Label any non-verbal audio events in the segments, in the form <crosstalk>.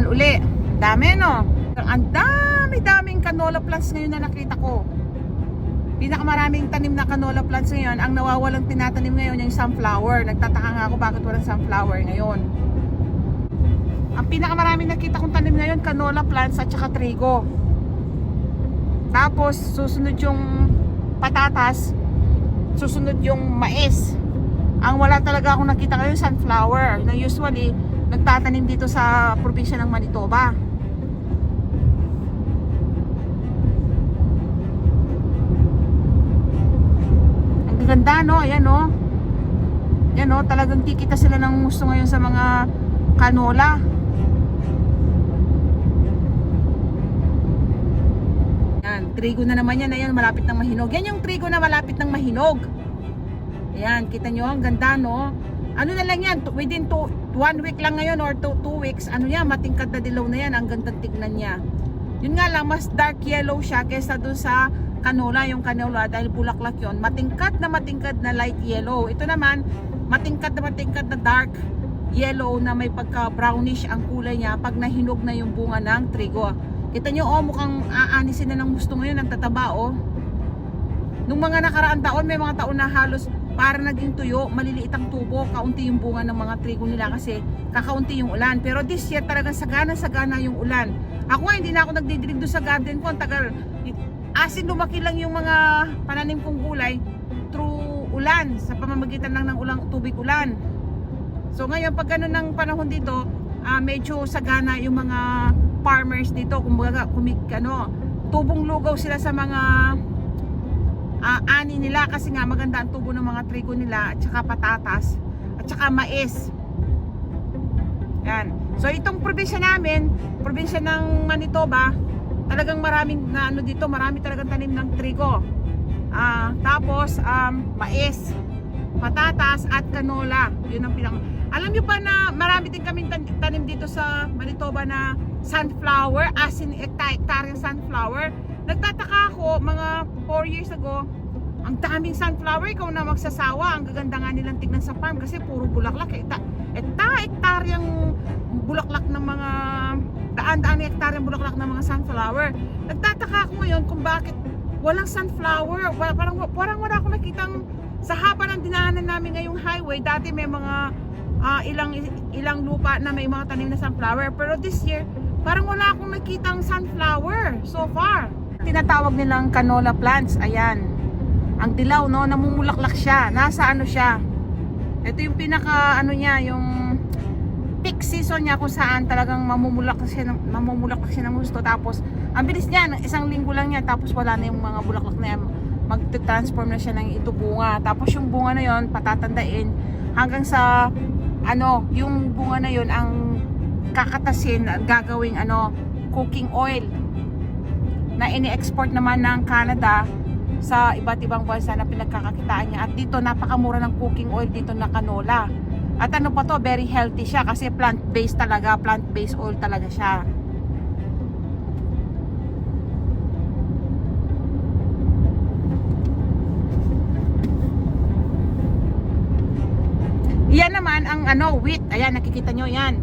naman uli. Dami no? Ang dami-daming canola plants ngayon na nakita ko. Pinakamaraming tanim na canola plants ngayon, ang nawawalang tinatanim ngayon yung sunflower. Nagtataka nga ako bakit walang sunflower ngayon. Ang pinakamaraming nakita kong tanim ngayon, canola plants at saka trigo. Tapos susunod yung patatas, susunod yung mais. Ang wala talaga akong nakita ngayon sunflower na usually nagtatanim dito sa probinsya ng Manitoba. Ang ganda no, ayan no. Yan no, talagang kikita sila ng gusto ngayon sa mga canola. Yan, trigo na naman yan. Ayan, malapit ng mahinog. Yan yung trigo na malapit ng mahinog. Ayan, kita nyo, ang ganda, no? Ano na lang yan, within two, one week lang ngayon or two, two weeks, ano yan, matingkad na dilaw na yan. Ang gandang tignan niya. Yun nga lang, mas dark yellow siya kesa dun sa canola. Yung canola, dahil bulaklak yon matingkad na matingkad na light yellow. Ito naman, matingkad na matingkad na dark yellow na may pagka brownish ang kulay niya pag nahinog na yung bunga ng trigo. Kita nyo, oh, mukhang aanisin na ng gusto ngayon, nagtataba, oh. Nung mga nakaraan taon, may mga taon na halos para naging tuyo, maliliit ang tubo, kaunti yung bunga ng mga trigo nila kasi kakaunti yung ulan. Pero this year talagang sagana-sagana yung ulan. Ako nga, hindi na ako nagdidilig doon sa garden ko, ang tagal. Asin lumaki lang yung mga pananim kong gulay through ulan, sa pamamagitan lang ng ulang tubig ulan. So ngayon, pag ganun ng panahon dito, ah, medyo sagana yung mga farmers dito, kumbaga kumik ano, tubong lugaw sila sa mga ah, ani nila kasi nga maganda ang tubo ng mga trigo nila at saka patatas at saka mais. Yan. So itong probinsya namin, probinsya ng Manitoba, talagang maraming na ano dito, marami talagang tanim ng trigo. Ah, tapos um, mais, patatas at canola. Yun ang pinaka Alam niyo ba na marami din kaming tan- tanim dito sa Manitoba na sunflower, as in hectare sunflower. Nagtataka ako mga 4 years ago, ang daming sunflower, ikaw na magsasawa. Ang gaganda nga nilang tignan sa farm kasi puro bulaklak. Ekta, ekta, hektaryang bulaklak ng mga daan-daan na hektaryang bulaklak ng mga sunflower. Nagtataka ako ngayon kung bakit walang sunflower. Wala, parang, parang wala akong nakitang sa haba ng dinaanan namin ngayong highway. Dati may mga ah, ilang ilang lupa na may mga tanim na sunflower. Pero this year, parang wala akong nakitang sunflower so far. Tinatawag nilang canola plants. Ayan. Ang dilaw, no? Namumulaklak siya. Nasa ano siya? Ito yung pinaka, ano niya, yung peak season niya kung saan talagang mamumulaklak siya, mamumulaklak siya ng gusto. Tapos, ang bilis niya, ng isang linggo lang niya. Tapos wala na yung mga bulaklak na yan. Magte-transform na siya ng ito bunga. Tapos yung bunga na yon patatandain hanggang sa, ano, yung bunga na yon ang kakatasin, at gagawing, ano, cooking oil na ini-export naman ng Canada sa iba't ibang bansa na pinagkakakitaan niya. At dito, napakamura ng cooking oil dito na canola. At ano pa to, very healthy siya kasi plant-based talaga, plant-based oil talaga siya. Yan naman ang ano, wheat. Ayan, nakikita nyo yan.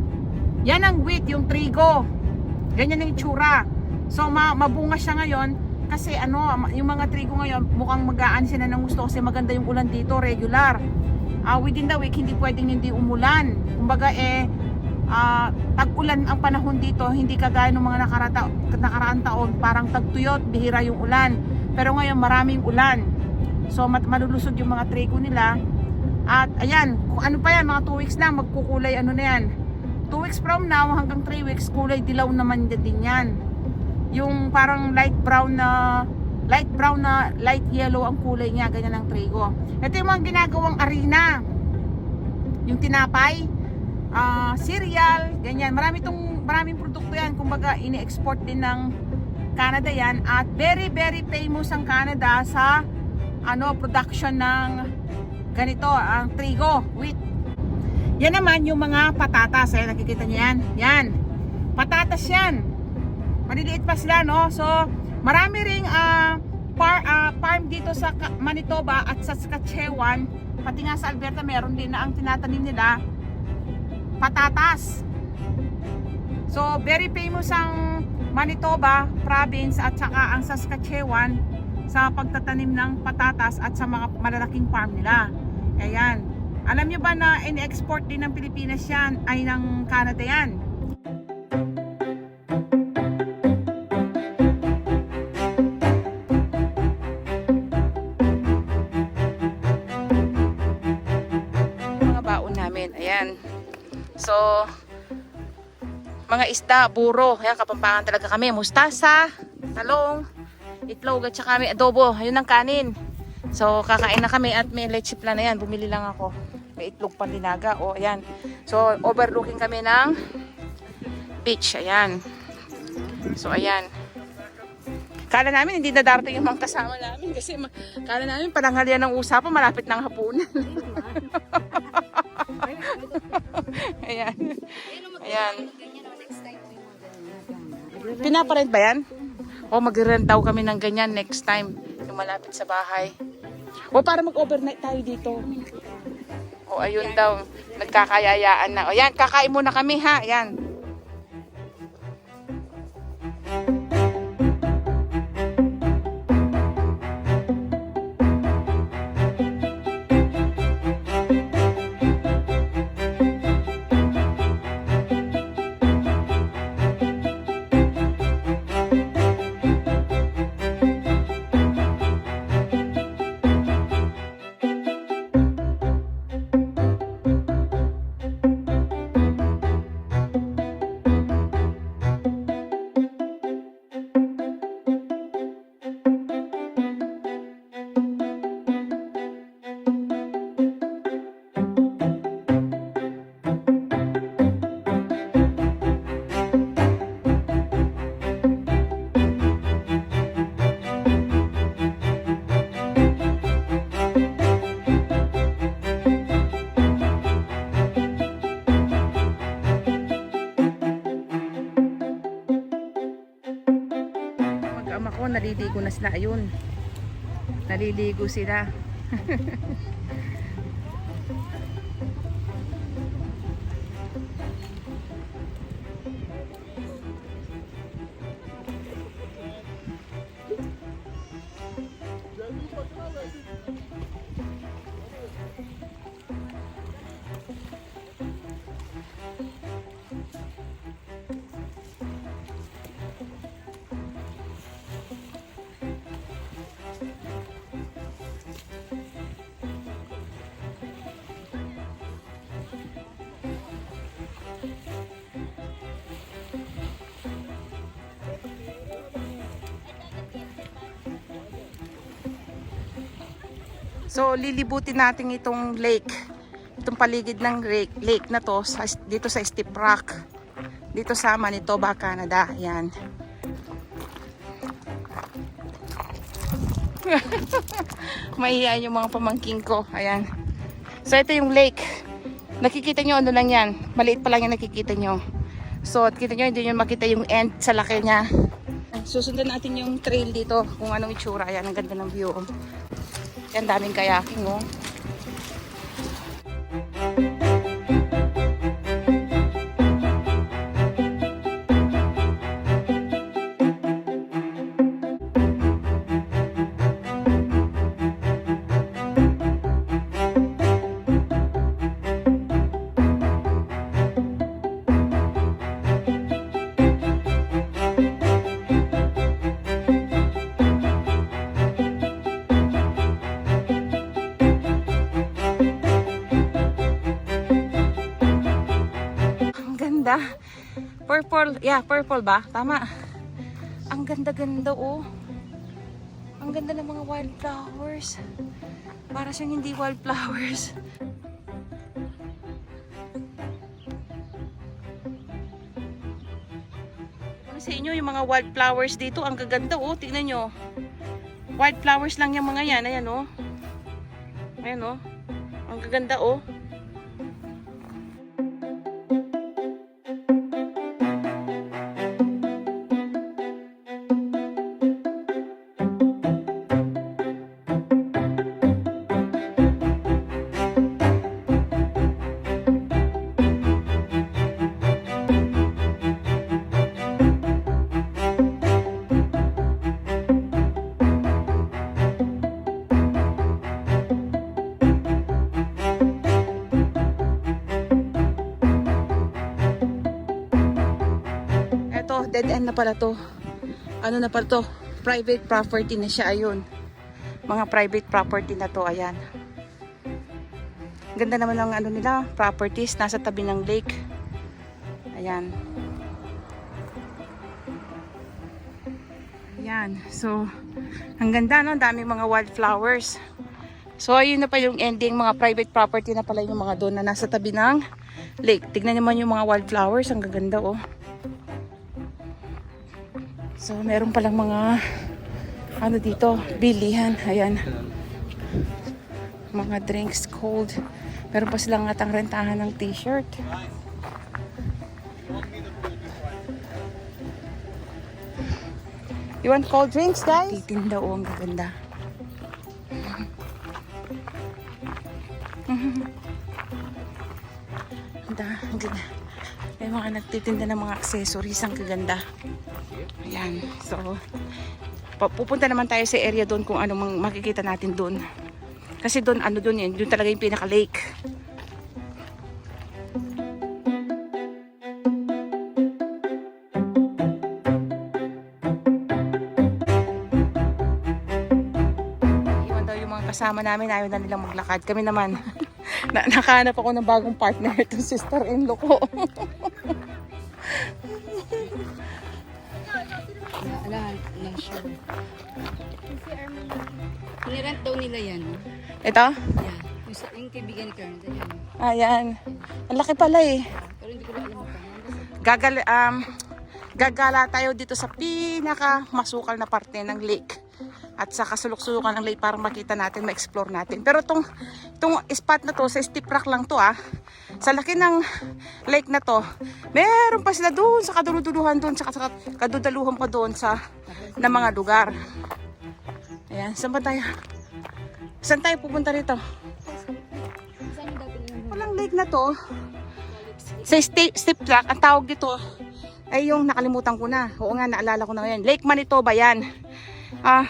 Yan ang wheat, yung trigo. Ganyan ang itsura. So ma mabunga siya ngayon kasi ano, yung mga trigo ngayon mukhang magaan sila ng gusto kasi maganda yung ulan dito, regular. Ah, within the week hindi pwedeng hindi umulan. Kumbaga eh ah, tag-ulan ang panahon dito, hindi kagaya ng mga nakarata, nakaraang taon, parang tagtuyot, bihira yung ulan. Pero ngayon maraming ulan. So mat malulusog yung mga trigo nila. At ayan, kung ano pa yan, mga 2 weeks na, magkukulay ano na yan. 2 weeks from now hanggang 3 weeks, kulay dilaw naman din yan. Yung parang light brown na light brown na light yellow ang kulay niya, ganyan ang trigo. Ito yung mga ginagawang arena. Yung tinapay, ah, cereal, ganyan. Marami tong maraming produkto yan. Kumbaga, ini-export din ng Canada yan at very very famous ang Canada sa ano production ng ganito, ang trigo, wheat. Yan naman yung mga patatas. Ayan, nakikita niyo yan. Yan. Patatas yan. Maliliit pa sila, no? So, marami ring ah, par, ah, farm dito sa Manitoba at sa Saskatchewan. Pati nga sa Alberta, meron din na ang tinatanim nila patatas. So, very famous ang Manitoba province at saka ang Saskatchewan sa pagtatanim ng patatas at sa mga malalaking farm nila. Ayan. Alam nyo ba na in-export din ng Pilipinas yan ay ng Canada yan? Ayan. So, mga isda, buro. Ayan, kapampangan talaga kami. Mustasa, talong, itlog at saka may adobo. Ayun ang kanin. So, kakain na kami at may leche plan na yan. Bumili lang ako. May itlog pandinaga. O, ayan. So, overlooking kami ng beach. Ayan. So, ayan. Kala namin hindi na darating yung mga kasama namin kasi kala namin pananghalian ng usapan malapit ng hapunan. <laughs> Ayan. Ayan. Pinaparent ba yan? O mag-rent daw kami ng ganyan next time yung malapit sa bahay. O para mag-overnight tayo dito. O ayun daw, nagkakayayaan na. O yan, kakain muna kami ha. Ayan. Naliligo sila. <laughs> So, lilibutin natin itong lake. Itong paligid ng lake, lake na to sa, dito sa Steep Rock. Dito sa Manitoba, Canada. Yan. <laughs> Mahihayin yung mga pamangking ko. Ayan. So, ito yung lake. Nakikita nyo, ano lang yan. Maliit pa lang yung nakikita nyo. So, at kita nyo, hindi nyo makita yung end sa laki niya. Susundan natin yung trail dito kung anong itsura. Ayan, ang ganda ng view. Yan, daming kayaking, oh. Purple. Yeah, purple ba? Tama. Ang ganda-ganda, oh. Ang ganda ng mga wildflowers. Para siyang hindi wildflowers. Sa inyo yung mga wildflowers dito? Ang gaganda, oh. Tingnan nyo. Wildflowers lang yung mga yan. Ayan, oh. Ayan, oh. Ang gaganda, oh. Pala to. Ano na pala to? Private property na siya, ayun. Mga private property na to, ayan. Ganda naman ng ano nila, properties, nasa tabi ng lake. Ayan. Ayan, so, ang ganda no, dami mga wildflowers. So, ayun na pa yung ending, mga private property na pala yung mga doon na nasa tabi ng lake. Tignan naman yung mga wildflowers, ang gaganda oh. So, meron palang mga ano dito, bilihan. Ayan. Mga drinks, cold. Meron pa silang atang rentahan ng t-shirt. You want cold drinks, guys? Titinda o, ang gaganda. Ganda, ang ganda. May mga nagtitinda ng mga accessories, ang kaganda. Ayan, so pupunta naman tayo sa area doon kung ano makikita natin doon. Kasi doon, ano doon yun, doon talaga yung pinaka-lake. Kasama namin, ayaw na nilang maglakad. Kami naman, <laughs> na nakahanap ako ng bagong partner, itong sister-in-law ko. <laughs> Nirent daw nila yan. Ito? Yan. Yung, sa, yung kaibigan ni Karen, yan. Ayan. Ang laki pala eh. Pero hindi ko na alam ano. Gagal, um, gagala tayo dito sa pinaka masukal na parte ng lake. At sa kasulok-sulukan ng lake para makita natin, ma-explore natin. Pero tong, tong spot na to, sa steep rock lang to ah. Sa laki ng lake na to, meron pa sila doon sa kaduluduluhan doon, sa kadudaluhan pa doon sa na mga lugar. Ayan, saan ba tayo? Saan tayo pupunta rito? Walang lake na to. Sa steep, steep track, ang tawag dito ay yung nakalimutan ko na. Oo nga, naalala ko na ngayon. Lake Manitoba yan. Ah,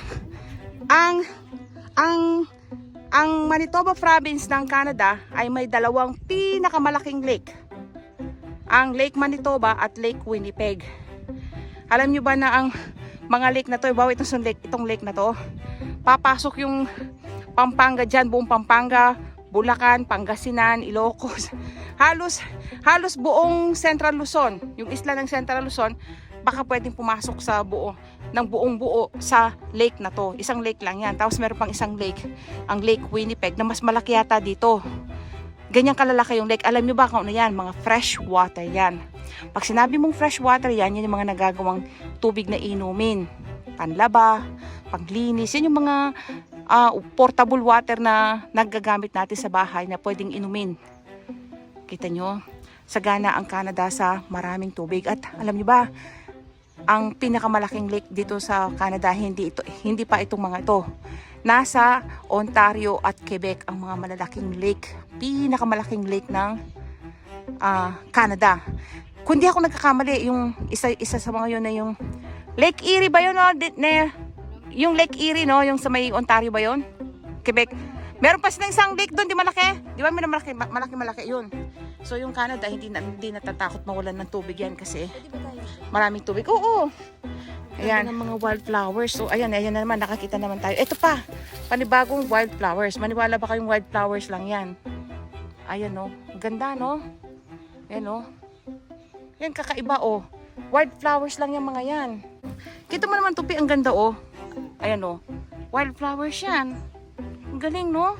ang ang ang Manitoba province ng Canada ay may dalawang pinakamalaking lake. Ang Lake Manitoba at Lake Winnipeg. Alam nyo ba na ang mga lake na to, bawa itong lake, itong lake na to, papasok yung Pampanga dyan, buong Pampanga, Bulacan, Pangasinan, Ilocos. <laughs> Halos, halos buong Central Luzon, yung isla ng Central Luzon, baka pwedeng pumasok sa buo, ng buong buo sa lake na to. Isang lake lang yan. Tapos meron pang isang lake, ang Lake Winnipeg, na mas malaki yata dito. Ganyan kalalaki yung lake. Alam nyo ba kung ano yan? Mga fresh water yan. Pag sinabi mong fresh water yan, yan yung mga nagagawang tubig na inumin. Panlaba, paglinis. Yan yung mga ah, portable water na nagagamit natin sa bahay na pwedeng inumin. Kita nyo? Sagana ang Canada sa maraming tubig. At alam nyo ba, ang pinakamalaking lake dito sa Canada, hindi, ito, hindi pa itong mga ito. Nasa Ontario at Quebec ang mga malalaking lake. Pinakamalaking lake ng ah, Canada. Kung di ako nagkakamali, yung isa, isa sa mga yun na yung Lake Erie ba yun? No? Na, yung Lake Erie, no? Yung sa may Ontario ba yun? Quebec. Meron pa silang isang lake doon, di malaki? Di ba may malaki, ma- malaki, malaki yun. So yung Canada, hindi, na, hindi natatakot mawalan ng tubig yan kasi maraming tubig. Oo, Ayan, ang mga wildflowers. So, ayan, ayan na naman, nakakita naman tayo. Ito pa, panibagong wildflowers. Maniwala ba kayong wildflowers lang yan? Ayan, no. Ganda, no? Ayan, no. Yan, kakaiba, oh. Wildflowers lang yung mga yan. Kita mo naman, tupi, ang ganda, oh. Ayan, oh. Wildflowers yan. Ang galing, no?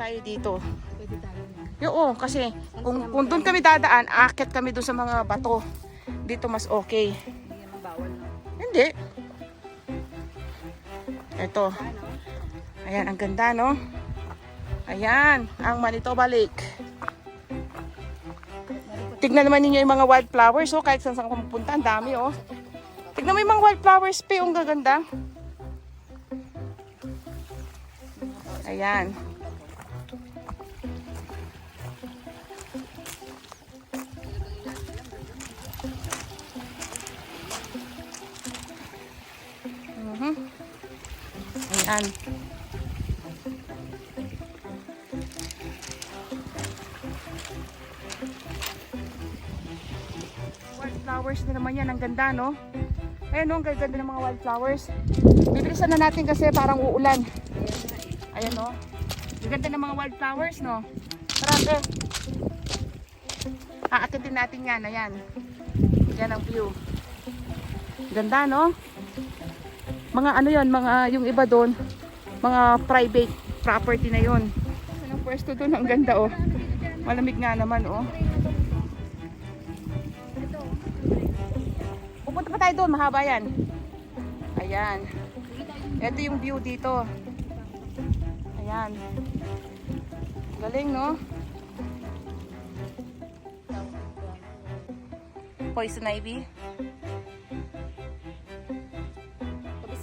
Tayo dito. Oo, kasi kung, kung doon kami dadaan, akit kami doon sa mga bato. Dito mas okay. Hindi. Ito. Ayan, ang ganda, no? Ayan, ang Manitoba Lake. Tignan naman ninyo yung mga wildflowers, oh. Kahit saan saan ka magpunta, ang dami, oh. Tignan mo yung mga wildflowers, pe, ang gaganda. Ayan. Mhm. Wildflower wildflowers na naman yan. Ang ganda, no? Ayan, no? Ang ganda ng mga wildflowers. Bibilisan na natin kasi parang uulan. Ayan, no? Ang ganda ng mga wildflowers, no? Marami. Aakitin natin yan. Ayan. Yan ang view. Ganda, no? Mga ano yon mga yung iba doon, mga private property na yon. Anong pwesto doon? Ang ganda, oh. Malamig nga naman, oh. Pupunta pa tayo doon, mahaba yan. Ayan. Ito yung view dito. Ayan. Galing, no? Poison ivy.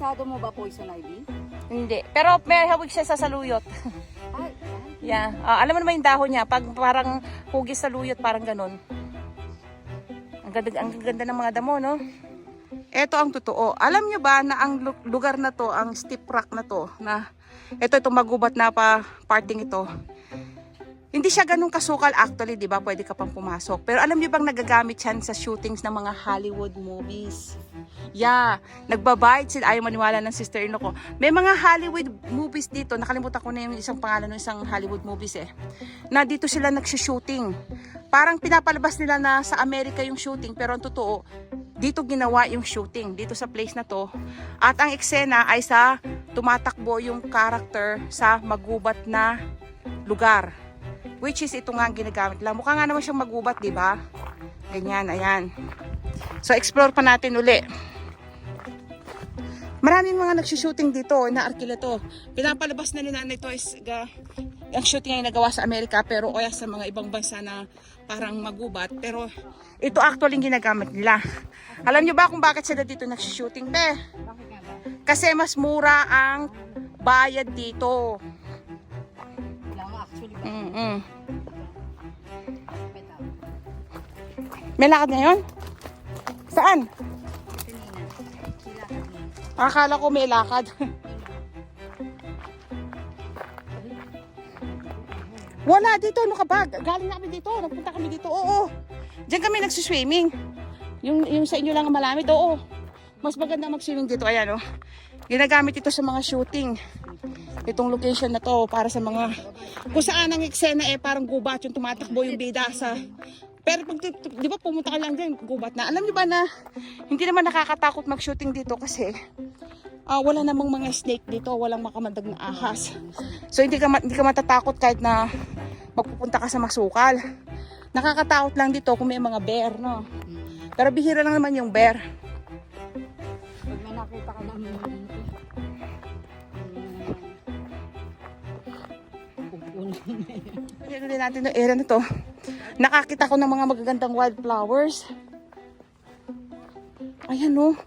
Kabisado mo ba poison ivy? Hindi. Pero may hawig siya sa saluyot. <laughs> Ay, Yeah. Ah, alam mo naman yung dahon niya. Pag parang hugis sa luyot, parang ganun. Ang ganda, ang ganda ng mga damo, no? Ito ang totoo. Alam niyo ba na ang lu- lugar na to, ang steep rock na to, na ito itong magubat na pa parting ito. Hindi siya ganun kasukal actually, 'di ba? Pwede ka pang pumasok. Pero alam niyo bang nagagamit yan sa shootings ng mga Hollywood movies? Yeah, nagbabayad sila. Ayaw maniwala ng sister-in-law ko. May mga Hollywood movies dito. Nakalimutan ko na yung isang pangalan ng isang Hollywood movies eh. Na dito sila nagsushooting. Parang pinapalabas nila na sa Amerika yung shooting. Pero ang totoo, dito ginawa yung shooting. Dito sa place na to. At ang eksena ay sa tumatakbo yung character sa magubat na lugar. Which is ito nga ang ginagamit nila. Mukha nga naman siyang magubat, di ba? Ganyan, ayan. So, explore pa natin uli. Maraming mga nagsushooting dito na arkila to. Pinapalabas na nila na ito is ga, ang shooting ay nagawa sa Amerika pero o sa mga ibang bansa na parang magubat. Pero ito actually ginagamit nila. Alam nyo ba kung bakit sila dito nagsushooting? Ba? kasi mas mura ang bayad dito. Mm-mm. May lakad ngayon? Saan? Akala ko may lakad. <laughs> Wala dito, ano ka ba? Galing na kami dito, nagpunta kami dito, oo. Diyan kami nagsiswimming. Yung, yung sa inyo lang ang malamit, oo. Mas maganda mag-swimming dito, ayan oh. Ginagamit ito sa mga shooting. Itong location na to para sa mga kung saan ang eksena eh parang gubat yung tumatakbo yung bida sa pero pag di ba pumunta ka lang dyan, gubat na. Alam niyo ba na hindi naman nakakatakot mag-shooting dito kasi ah, wala namang mga snake dito, walang makamandag na ahas. So hindi ka hindi ka matatakot kahit na magpupunta ka sa masukal. Nakakatakot lang dito kung may mga bear, no. Pero bihira lang naman yung bear. Pag may nakita ka namin ito. Pupunan na yan. Ano din natin yung area na to. Nakakita ko ng mga magagandang wildflowers. Ayan oh.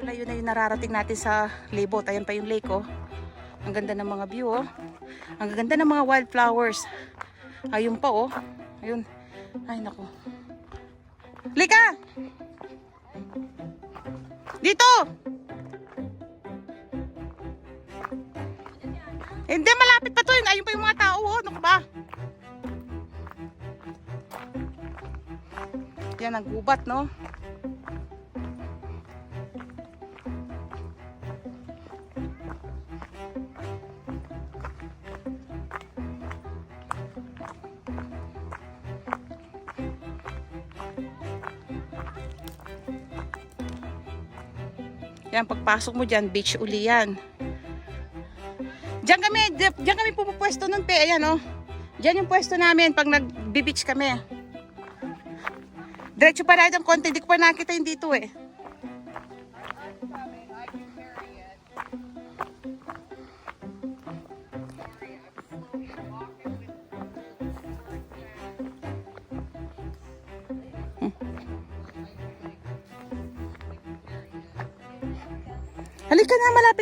Yun na yun na yung nararating natin sa libot. Ayan pa yung lake oh. Ang ganda ng mga view oh. Ang ganda ng mga wildflowers. Ayun pa oh. Ayun. Ay nako. Lika! Dito! Hindi, malapit pa to yun. Ayun pa yung mga tao oh. Ano ba? Yan ang gubat no. Yan, pagpasok mo dyan, beach uli yan. Diyan kami, di- diyan kami pumupwesto nun, pe. Ayan, oh. Diyan yung pwesto namin pag nag-beach kami. Diretso pa natin ang konti. Hindi ko pa nakita yung dito, eh.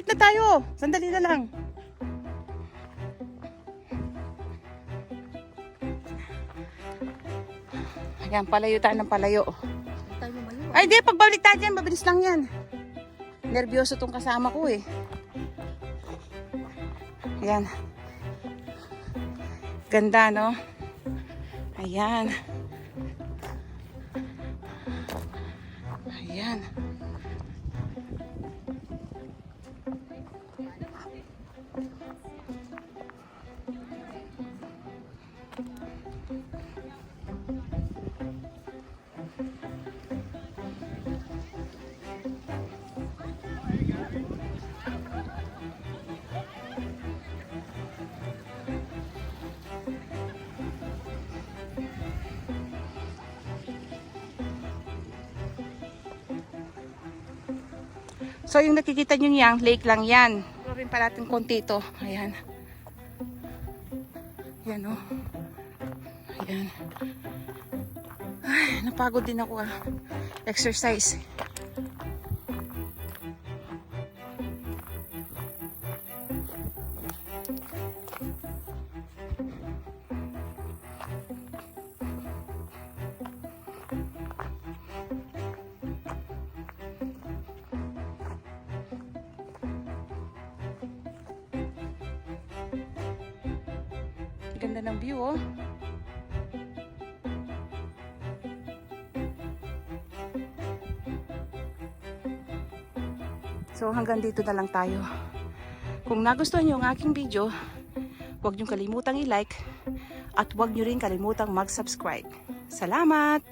Na, tayo. Sandali na lang. Ayan, palayo tayo ng palayo. Ay, di, pagbalik tayo dyan, mabilis lang yan. Nervyoso tong kasama ko eh. Ayan. Ganda, no? Ayan. Ayan. So, yung nakikita nyo yang lake lang yan. Gawin pa natin konti ito. Ayan. Ayan, oh. Ayan. Ay, napagod din ako ah. Exercise. Ganda ng view, oh. So hanggang dito na lang tayo. Kung nagustuhan niyo ang aking video, huwag niyong kalimutang i-like at huwag niyo rin kalimutang mag-subscribe. Salamat!